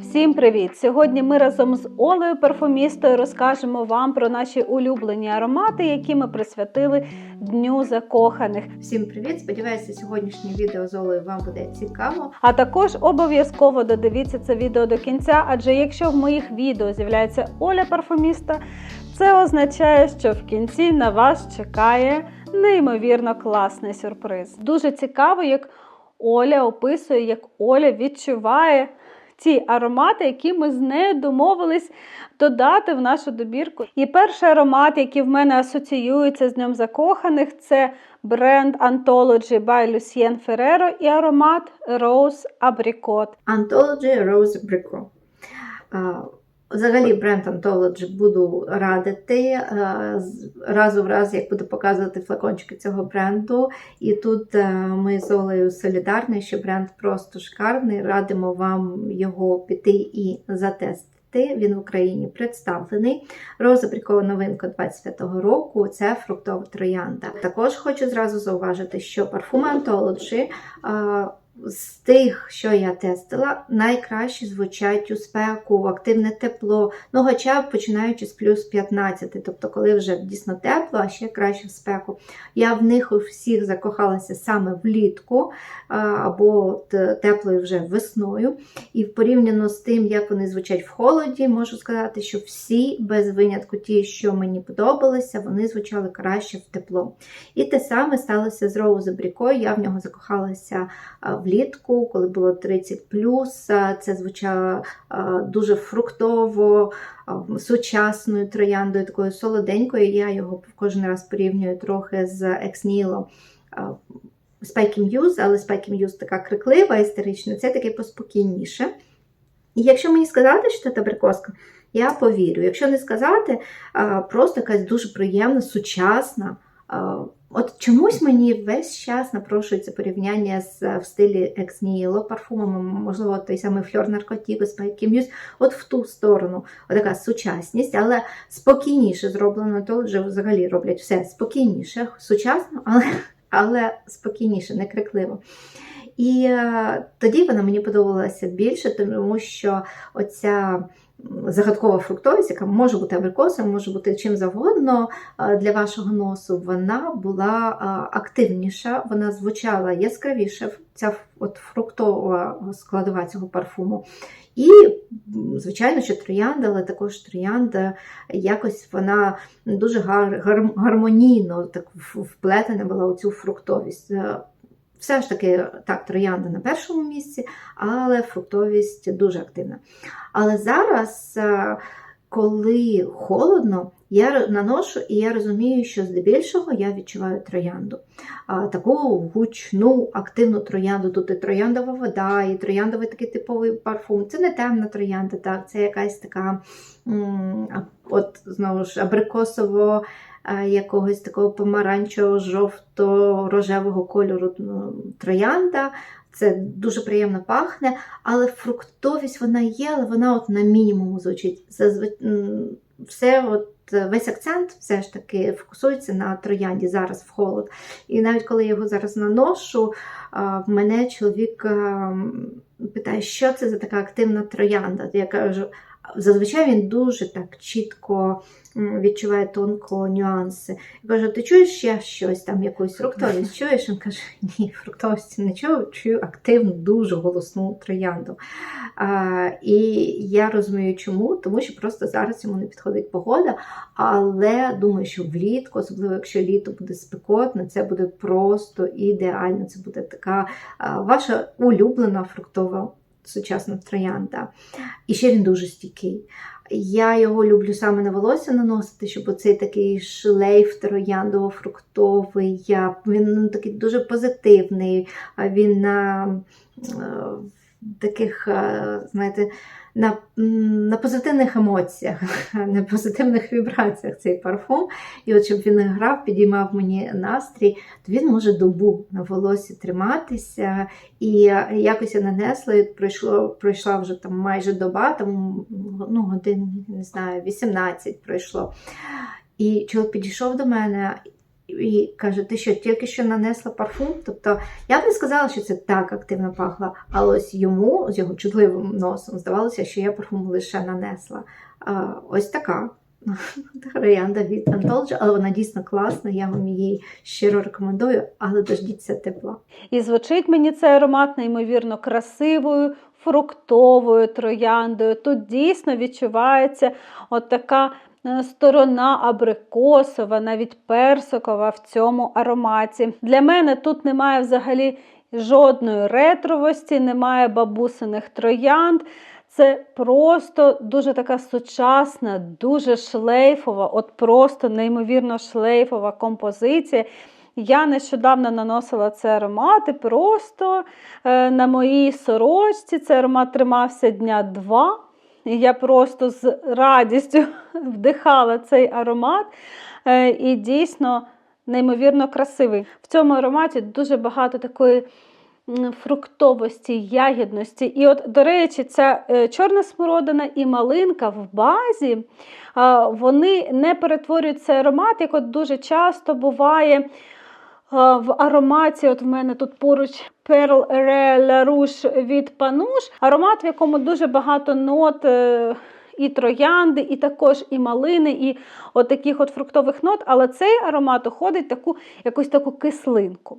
Всім привіт! Сьогодні ми разом з Олею парфумістою розкажемо вам про наші улюблені аромати, які ми присвятили Дню закоханих. Всім привіт! Сподіваюся, сьогоднішнє відео з Олею вам буде цікаво. А також обов'язково додивіться це відео до кінця, адже якщо в моїх відео з'являється Оля парфуміста, це означає, що в кінці на вас чекає неймовірно класний сюрприз. Дуже цікаво, як Оля описує, як Оля відчуває ті аромати, які ми з нею домовились додати в нашу добірку. І перший аромат, який в мене асоціюється з Днем закоханих, це бренд Anthology by Lucien Ferrero і аромат Rose Apricot. Anthology Rose Brico. Взагалі бренд Anthology буду радити а, з- разу в раз, як буду показувати флакончики цього бренду. І тут ми з Олею солідарні, що бренд просто шикарний. Радимо вам його піти і затестити. Він в Україні представлений. Роза Брікова новинка 25-го року це фруктова троянда. Також хочу зразу зауважити, що парфуми Anthology а, з тих, що я тестила, найкраще звучать у спеку, в активне тепло, ну хоча починаючи з плюс 15, тобто коли вже дійсно тепло, а ще краще в спеку. Я в них у всіх закохалася саме влітку або теплою вже весною. І порівняно з тим, як вони звучать в холоді, можу сказати, що всі, без винятку ті, що мені подобалися, вони звучали краще в тепло. І те саме сталося з Роуз Брікою. Я в нього закохалася а, влітку, коли було 30 Це звучало дуже фруктово, сучасною трояндою, такою солоденькою. Я його кожен раз порівнюю трохи з Ексніло. Spike Muse, але Spike Muse така криклива, істерична, це таке поспокійніше. І якщо мені сказати, що це абрикоска, я повірю. Якщо не сказати, просто якась дуже приємна, сучасна. От чомусь мені весь час напрошується порівняння з в стилі Nihilo парфумами, можливо, той самий Narcotico, Spike Muse, от в ту сторону. От така сучасність, але спокійніше зроблено, то вже взагалі роблять все спокійніше, сучасно, але, але спокійніше, не крикливо. І е, тоді вона мені подобалася більше, тому що оця загадкова фруктовість, яка може бути абрикосом, може бути чим завгодно е, для вашого носу, вона була е, активніша, вона звучала яскравіше, ця от фруктова складова цього парфуму. І, звичайно, що троянда, але також троянда якось вона дуже гар, гар, гармонійно так вплетена була у цю фруктовість. Все ж таки, так, троянда на першому місці, але фруктовість дуже активна. Але зараз, е, коли холодно, я наношу і я розумію, що здебільшого я відчуваю троянду. А, Таку гучну, активну троянду. Тут і трояндова вода, і трояндовий такий типовий парфум. Це не темна троянда, так, це якась така, от знову ж, абрикосово е, якогось такого помаранчево-жовто-рожевого кольору ну, троянда. Це дуже приємно пахне, але фруктовість вона є, але вона от на мінімуму звучить. Зазвичай все, от, весь акцент все ж таки фокусується на троянді зараз в холод. І навіть коли я його зараз наношу, в мене чоловік питає, що це за така активна троянда. Я кажу, зазвичай він дуже так чітко відчуває тонко нюанси. Я кажу, ти чуєш ще щось там, якусь фруктовість? Чуєш? Він каже, ні, фруктовості не чую, чую активну, дуже голосну троянду. А, і я розумію, чому, тому що просто зараз йому не підходить погода, але думаю, що влітку, особливо якщо літо буде спекотне, це буде просто ідеально. Це буде така а, ваша улюблена фруктова сучасна троянда. І ще він дуже стійкий. Я його люблю саме на волосся наносити, щоб оцей такий шлейф трояндово-фруктовий. Він ну, такий дуже позитивний. Він на таких, е, знаєте, на, на позитивних емоціях, на позитивних вібраціях цей парфум. І от щоб він грав, підіймав мені настрій, то він може добу на волосі триматися. І якось я нанесла, і пройшло, пройшла вже там майже доба, там ну, годин, не знаю, 18 пройшло. І чоловік підійшов до мене. І каже: ти що, тільки що нанесла парфум? Тобто я б не сказала, що це так активно пахло, але ось йому з його чутливим носом здавалося, що я парфум лише нанесла. А, ось така. Троянда від Anthology, але вона дійсно класна, я вам її щиро рекомендую, але дождіться тепла. І звучить мені цей аромат неймовірно красивою, фруктовою трояндою. Тут дійсно відчувається от така сторона абрикосова, навіть персикова в цьому ароматі. Для мене тут немає взагалі жодної ретровості, немає бабусиних троянд. Це просто дуже така сучасна, дуже шлейфова, от просто неймовірно шлейфова композиція. Я нещодавно наносила цей аромат і просто е, на моїй сорочці цей аромат тримався дня два. І я просто з радістю вдихала цей аромат. Е, і дійсно неймовірно красивий. В цьому ароматі дуже багато такої фруктовості, ягідності. І от, до речі, ця е, чорна смородина і малинка в базі, вони не перетворюють цей аромат, як от дуже часто буває. В ароматі, от в мене тут поруч Pearl Ре Ларуш від Пануш, аромат, в якому дуже багато нот е, і троянди, і також і малини, і от таких от фруктових нот, але цей аромат уходить таку якусь таку кислинку.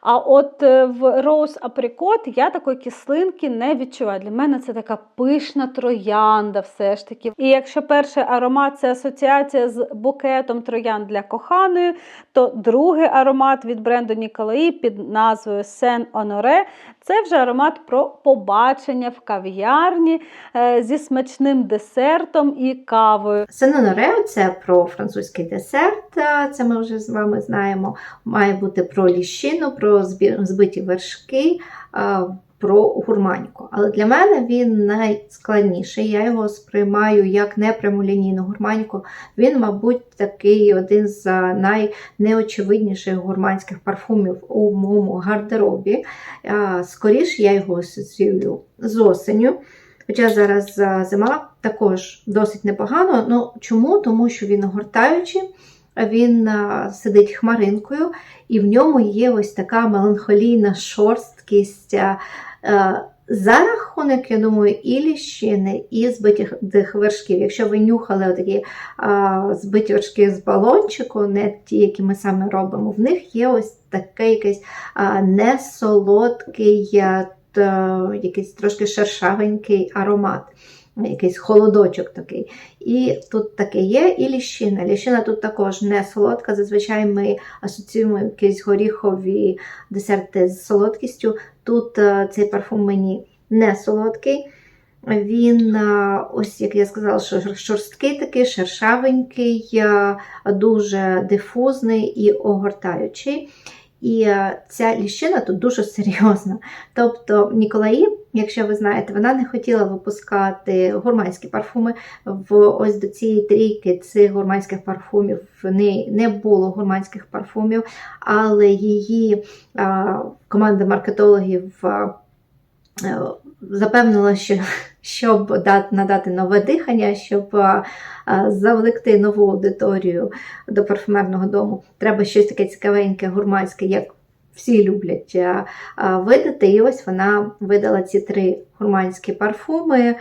А от е, в Rose Apricot я такої кислинки не відчуваю. Для мене це така пишна троянда, все ж таки. І якщо перший аромат це асоціація з букетом троянд для коханої, то другий аромат від бренду Ніколаї під назвою Сен Оноре це вже аромат про побачення в кав'ярні е, зі смачним десертом і кавою. Сеноноре це про французький десерт, це ми вже з вами знаємо. Має бути про ліщину, про збиті вершки, про гурманьку. Але для мене він найскладніший. Я його сприймаю як непрямолінійну гурманьку. Він, мабуть, такий один з найнеочевидніших гурманських парфумів у моєму гардеробі. Скоріше я його асоціюю з осенню. Хоча зараз зима також досить непогано. Ну, чому? Тому що він огортаючий, він сидить хмаринкою, і в ньому є ось така меланхолійна шорсткість. а, За рахунок, я думаю, і ліщини, і збитих вершків. Якщо ви нюхали такі збиті вершки з балончику, не ті, які ми саме робимо, в них є ось такий якийсь несолодкий, та, якийсь трошки шершавенький аромат, якийсь холодочок такий. І тут таке є, і ліщина. Ліщина тут також не солодка. Зазвичай ми асоціюємо якісь горіхові десерти з солодкістю. Тут а, цей парфум мені не солодкий. Він, а, ось як я сказала, шорсткий такий, шершавенький, а, дуже дифузний і огортаючий. І е, ця ліщина тут дуже серйозна. Тобто Ніколаї, якщо ви знаєте, вона не хотіла випускати гурманські парфуми. В ось до цієї трійки цих гурманських парфумів в неї не було гурманських парфумів, але її а, команда маркетологів а, е, запевнила, що щоб надати нове дихання, щоб а, а, завлекти нову аудиторію до парфумерного дому, треба щось таке цікавеньке, гурманське, як всі люблять а, видати. І ось вона видала ці три гурманські парфуми.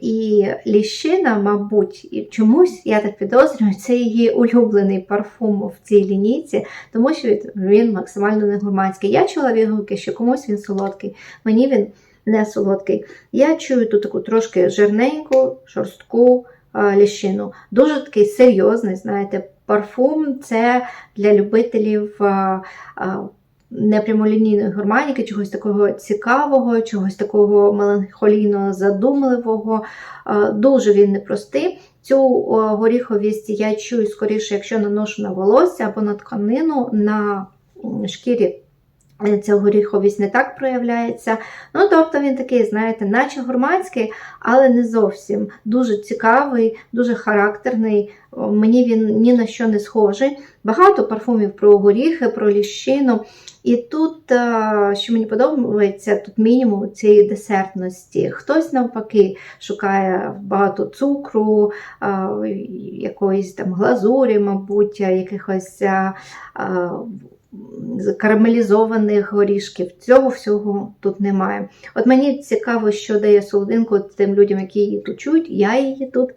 І ліщина, мабуть, і чомусь, я так підозрюю, це її улюблений парфум в цій лінійці, тому що він максимально не гурманський. Я чула відгуки, що комусь він солодкий, мені він не солодкий. Я чую тут таку трошки жирненьку, шорстку а, ліщину. Дуже такий серйозний, знаєте, парфум це для любителів а, а, непрямолінійної гурманіки, чогось такого цікавого, чогось такого меланхолійно задумливого. Дуже він непростий. Цю горіховість я чую скоріше, якщо наношу на волосся або на тканину на шкірі е, ця горіховість не так проявляється. Ну, тобто він такий, знаєте, наче гурманський, але не зовсім. Дуже цікавий, дуже характерний. Мені він ні на що не схожий. Багато парфумів про горіхи, про ліщину. І тут, е, що мені подобається, тут мінімум цієї десертності. Хтось навпаки шукає багато цукру, е, якоїсь там глазурі, мабуть, якихось е, е, карамелізованих горішків. Цього всього тут немає. От мені цікаво, що дає солодинку тим людям, які її тут чують. Я її тут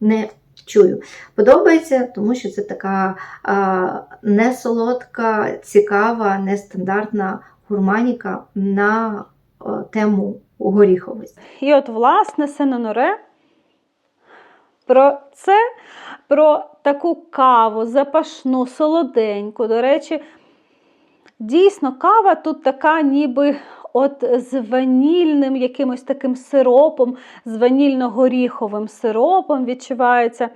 не чую. Подобається, тому що це така а, не солодка, цікава, нестандартна гурманіка на а, тему горіховості. І от, власне, Сеноноре про це, про таку каву, запашну, солоденьку. До речі, дійсно, кава тут така, ніби от з ванільним якимось таким сиропом, з ванільно-горіховим сиропом відчувається.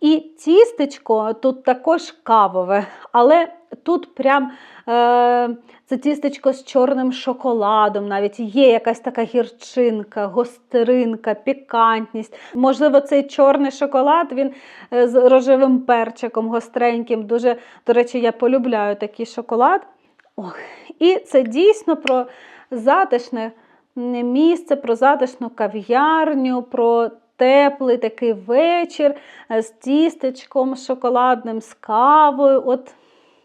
І тістечко тут також кавове, але тут прям е, це тістечко з чорним шоколадом, навіть є якась така гірчинка, гостринка, пікантність. Можливо, цей чорний шоколад він е, з рожевим перчиком гостреньким. Дуже, до речі, я полюбляю такий шоколад. Ох, І це дійсно про затишне місце, про затишну кав'ярню, про теплий такий вечір е, з тістечком шоколадним, з кавою. От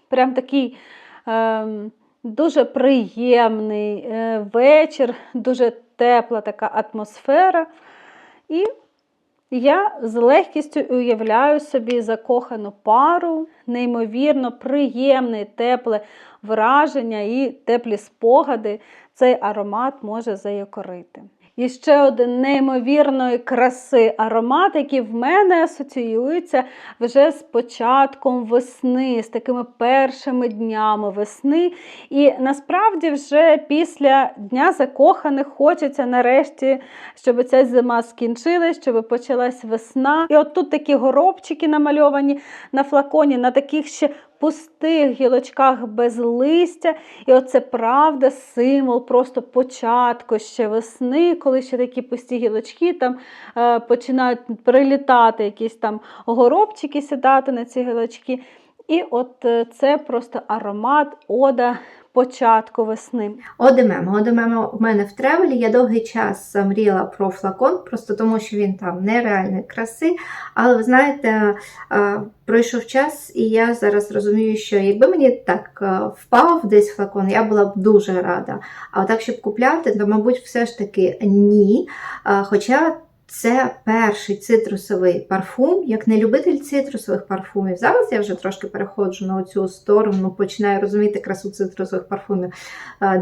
прям такий е, дуже приємний е, вечір, дуже тепла така атмосфера. І я з легкістю уявляю собі закохану пару, неймовірно приємне, тепле враження і теплі спогади цей аромат може заякорити. І ще один неймовірної краси аромат, який в мене асоціюється вже з початком весни, з такими першими днями весни. І насправді вже після Дня закоханих хочеться нарешті, щоб ця зима скінчилась, щоб почалась весна. І от тут такі горобчики намальовані на флаконі, на таких ще пустих гілочках без листя. І оце правда символ просто початку ще весни, коли ще такі пусті гілочки там е, починають прилітати, якісь там горобчики сідати на ці гілочки. І от е, це просто аромат ода початку весни. Одемемо. Одемемо в мене в тревелі. Я довгий час мріяла про флакон, просто тому що він там нереальної краси. Але ви знаєте, пройшов час, і я зараз розумію, що якби мені так впав десь флакон, я була б дуже рада. А так, щоб купляти, то, мабуть, все ж таки ні. Хоча. Це перший цитрусовий парфум, як не любитель цитрусових парфумів. Зараз я вже трошки переходжу на цю сторону, починаю розуміти красу цитрусових парфумів.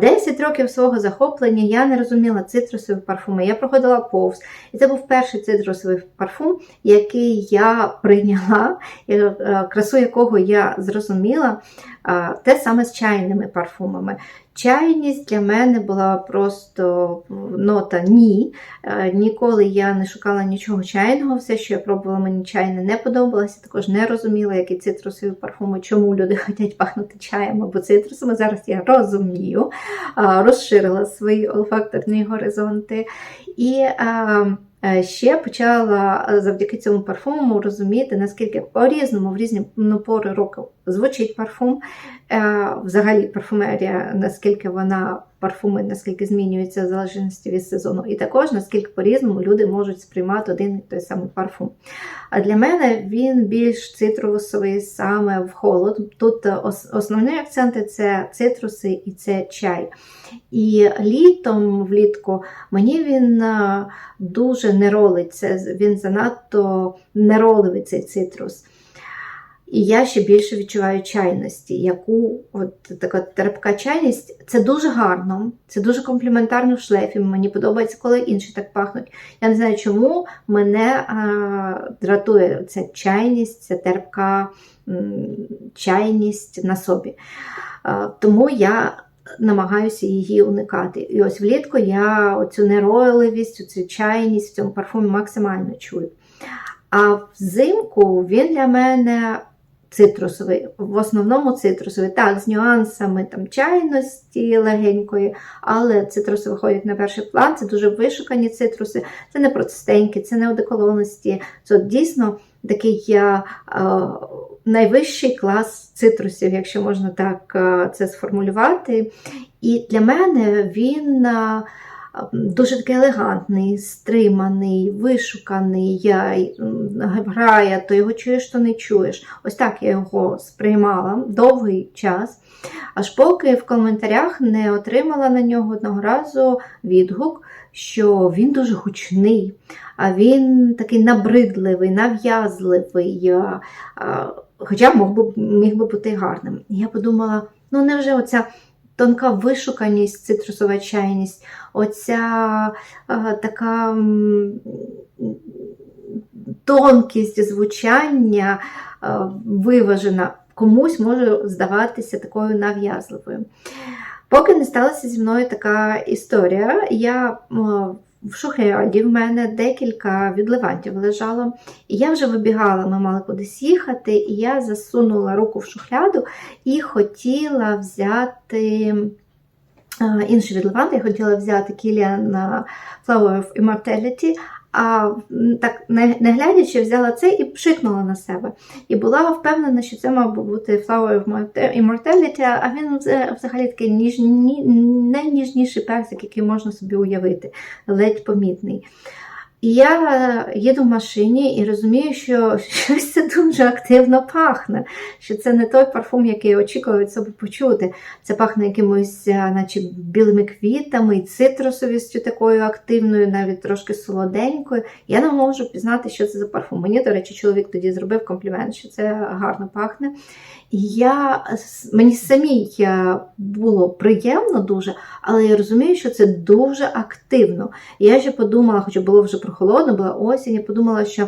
10 років свого захоплення я не розуміла цитрусові парфуми. Я проходила повз. І це був перший цитрусовий парфум, який я прийняла, е, красу якого я зрозуміла. Те саме з чайними парфумами. Чайність для мене була просто нота ні. Е, Ніколи я не шукала нічого чайного, все, що я пробувала, мені чайне не подобалося. Також не розуміла, які цитрусові парфуми, чому люди хочуть пахнути чаєм або цитрусами. Зараз я розумію, е, розширила свої олфакторні горизонти. І е, Ще почала завдяки цьому парфуму розуміти, наскільки по-різному в різні ну, пори року звучить парфум. Е, Взагалі парфумерія, наскільки вона парфуми, наскільки змінюється в залежності від сезону, і також наскільки по-різному люди можуть сприймати один і той самий парфум. А для мене він більш цитрусовий саме в холод. Тут основні акценти це цитруси і це чай. І літом, влітку, мені він е, дуже не ролиться, він занадто нероливий цей цитрус. І я ще більше відчуваю чайності, яку от така терпка чайність. Це дуже гарно, це дуже компліментарно в шлейфі. Мені подобається, коли інші так пахнуть. Я не знаю, чому мене а, дратує ця чайність, ця терпка чайність на собі. А, тому я намагаюся її уникати. І ось влітку я оцю нероливість, цю чайність в цьому парфумі максимально чую. А взимку він для мене цитрусовий, в основному цитрусовий, так, з нюансами там чайності легенької, але цитруси виходять на перший план. Це дуже вишукані цитруси, це не простенькі, це не одеколоності. Це дійсно такий а, а, найвищий клас цитрусів, якщо можна так а, це сформулювати. І для мене він. а, Дуже такий елегантний, стриманий, вишуканий, я грає, то його чуєш, то не чуєш. Ось так я його сприймала довгий час. Аж поки в коментарях не отримала на нього одного разу відгук, що він дуже гучний, а він такий набридливий, нав'язливий, хоча мог би, міг би бути гарним. Я подумала: ну невже оця тонка вишуканість, цитрусова чайність, оця а, така тонкість звучання а, виважена, комусь може здаватися такою нав'язливою. Поки не сталася зі мною така історія, я м, в шухляді в мене декілька відливантів лежало, і я вже вибігала, ми мали кудись їхати, і я засунула руку в шухляду і хотіла взяти е, інший відливант, я хотіла взяти Kilian Flower of Immortality, а так не, не глядячи, взяла це і пшикнула на себе. І була впевнена, що це мав би бути Flower of Immortality, а він вз- взагалі такий ніж, ні, найніжніший персик, який можна собі уявити, ледь помітний. І я е, їду в машині і розумію, що щось це дуже активно пахне, що це не той парфум, який я очікувала від себе почути. Це пахне якимось, е, наче білими квітами і цитрусовістю такою активною, навіть трошки солоденькою. Я не можу пізнати, що це за парфум. Мені, до речі, чоловік тоді зробив комплімент, що це гарно пахне. Я, мені самій е, було приємно дуже, але я розумію, що це дуже активно. Я ще подумала, хоча було вже прохолодно, була осінь, я подумала, що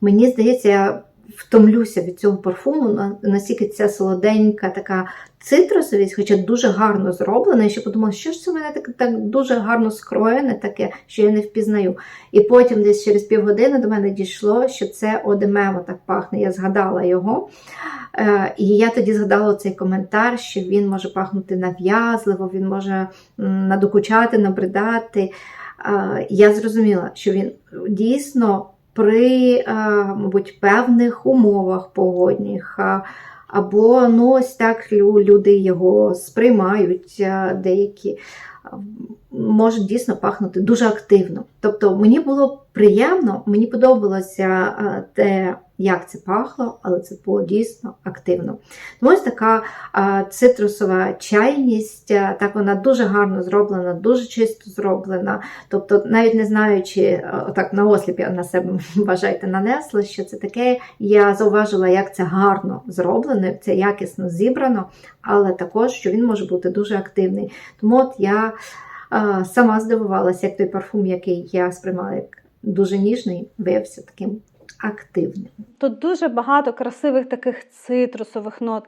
мені здається, я втомлюся від цього парфуму, на- наскільки ця солоденька така цитрусовість, хоча дуже гарно зроблена. Я ще подумала, що ж це мене так, так дуже гарно скроєне, таке, що я не впізнаю. І потім десь через півгодини до мене дійшло, що це одемемо так пахне. Я згадала його. Е, І я тоді згадала цей коментар, що він може пахнути нав'язливо, він може надокучати, набридати. Е, Я зрозуміла, що він дійсно при, е, мабуть, певних умовах погодних. Або ну, ось так люди його сприймають, е, деякі можуть дійсно пахнути дуже активно. Тобто мені було приємно, мені подобалося е, те, як це пахло, але це було дійсно активно. Тому ось така е, цитрусова чайність, е, так вона дуже гарно зроблена, дуже чисто зроблена. Тобто, навіть не знаючи, отак на осліп я на себе вважайте, нанесла, що це таке, я зауважила, як це гарно зроблено, це якісно зібрано, але також, що він може бути дуже активний. Тому от я сама здивувалася, як той парфум, який я сприймала як дуже ніжний, виявився таким активним. Тут дуже багато красивих таких цитрусових нот,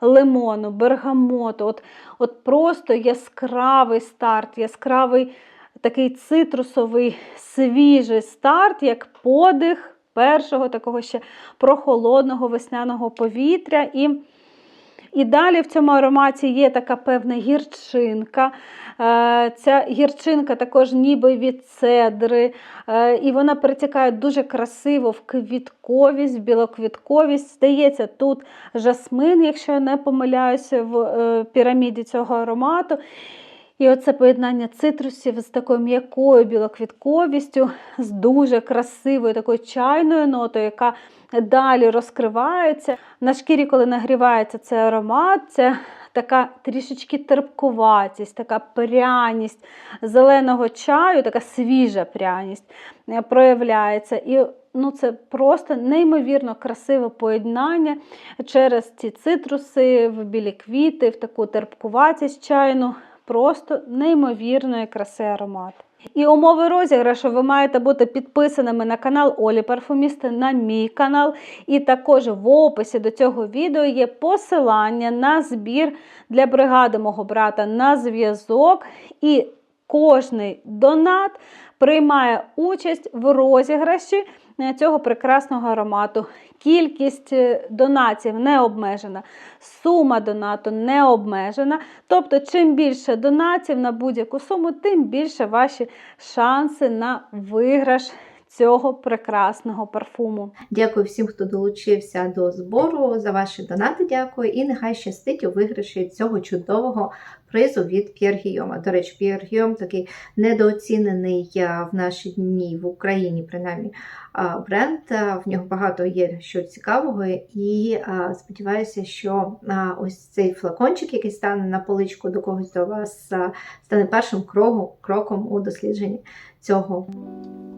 лимону, бергамоту. От, от просто яскравий старт, яскравий такий цитрусовий свіжий старт, як подих першого такого ще прохолодного весняного повітря. І, і далі в цьому ароматі є така певна гірчинка. Е, Ця гірчинка також ніби від цедри, е, і вона перетікає дуже красиво в квітковість, в білоквітковість. Здається, тут жасмин, якщо я не помиляюся, в е, піраміді цього аромату. І оце поєднання цитрусів з такою м'якою білоквітковістю, з дуже красивою такою чайною нотою, яка далі розкривається. На шкірі, коли нагрівається цей аромат, це така трішечки терпкуватість, така пряність зеленого чаю, така свіжа пряність е, проявляється. І ну, це просто неймовірно красиве поєднання через ці цитруси, в білі квіти, в таку терпкуватість чайну. Просто неймовірної краси аромат. І умови розіграшу ви маєте бути підписаними на канал Олі Парфумісти, на мій канал. І також в описі до цього відео є посилання на збір для бригади мого брата на зв'язок. І кожний донат приймає участь в розіграші е, цього прекрасного аромату. Кількість е, донатів не обмежена, сума донату не обмежена. Тобто, чим більше донатів на будь-яку суму, тим більше ваші шанси на виграш цього прекрасного парфуму. Дякую всім, хто долучився до збору. За ваші донати дякую. І нехай щастить у виграші цього чудового призу від П'єр. До речі, П'єр такий недооцінений в наші дні в Україні, принаймні, бренд. В нього багато є що цікавого, і сподіваюся, що ось цей флакончик, який стане на поличку до когось до вас, стане першим кроком, кроком у дослідженні цього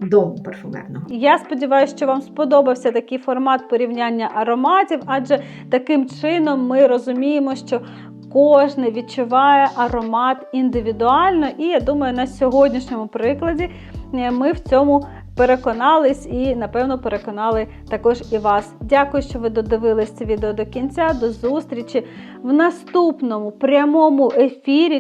дому парфумерного. Я сподіваюся, що вам сподобався такий формат порівняння ароматів, адже таким чином ми розуміємо, що кожен відчуває аромат індивідуально, і я думаю, на сьогоднішньому прикладі е, ми в цьому переконались і, напевно, переконали також і вас. Дякую, що ви додивились це відео до кінця. До зустрічі в наступному прямому ефірі.